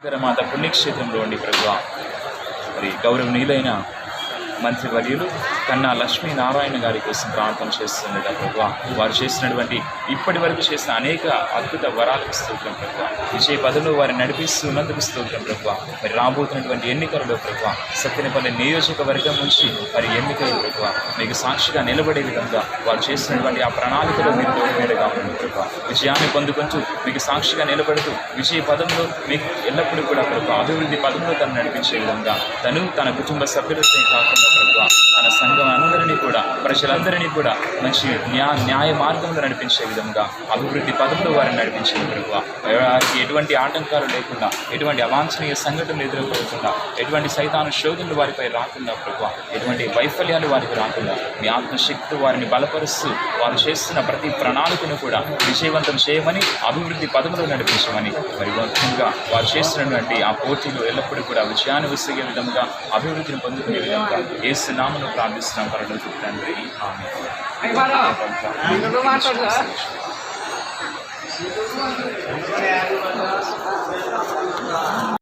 మాత పుణ్యక్షేత్రంలో ఉండి ప్రభు మరి గౌరవనీయులైన మంత్రి వర్యులు కన్నా లక్ష్మీ నారాయణ గారి కోసం ప్రార్థన చేస్తుండట ప్రభు వారు చేసినటువంటి ఇప్పటి వరకు చేసిన అనేక అద్భుత వరాలకు స్తోత్రం ప్రభు విజయ పదంలో వారు నడిపిస్తున్నందుకు స్తోత్రం ప్రభు మరి రాబోతున్నటువంటి ఎన్నికలలో ప్రభు సత్యనపల్లి నియోజకవర్గం నుంచి మరి ఎన్నికలు ప్రభు మీకు సాక్షిగా నిలబడే విధంగా వారు చేసినటువంటి ఆ ప్రణాళికలో మీరు తోడుమేడగా ఉంది ప్రభు విజయాన్ని పొందుకుంటూ మీకు సాక్షిగా నిలబడుతూ విజయ పదంలో మీకు ఎల్లప్పుడూ కూడా ప్రభు అభివృద్ధి పదంలో తను నడిపించే విధంగా తను తన కుటుంబ సభ్యులతో కాకుండా ప్రభు తన సంఘం కూడా ప్రజలందరినీ కూడా మంచి న్యా న్యాయ మార్గంలో నడిపించే విధంగా అభివృద్ధి పదంలో వారిని నడిపించే ప్రభు వారికి ఎటువంటి ఆటంకాలు లేకుండా ఎటువంటి అవాంఛనీయ సంఘటనలు ఎదుర్కోకుండా ఎటువంటి సైతాను శోధనలు వారిపై రాకుండా ప్రభు ఎటువంటి వైఫల్యాలు వారికి రాకుండా మీ ఆత్మశక్తి వారిని బలపరుస్తూ వారు చేస్తున్న ప్రతి ప్రణాళికను కూడా విజయవంతం చేయమని అభివృద్ధి పదంలో నడిపించమని మరి ముఖ్యంగా వారు చేస్తున్నటువంటి ఆ పోటీలు ఎల్లప్పుడూ కూడా విజయాన్ని విసిగే విధంగా అభివృద్ధిని పొందుకునే విధంగా ఏ నామను ప్రార్థిస్తున్నాం. పరలోకి 没看到，你都不怕出？都？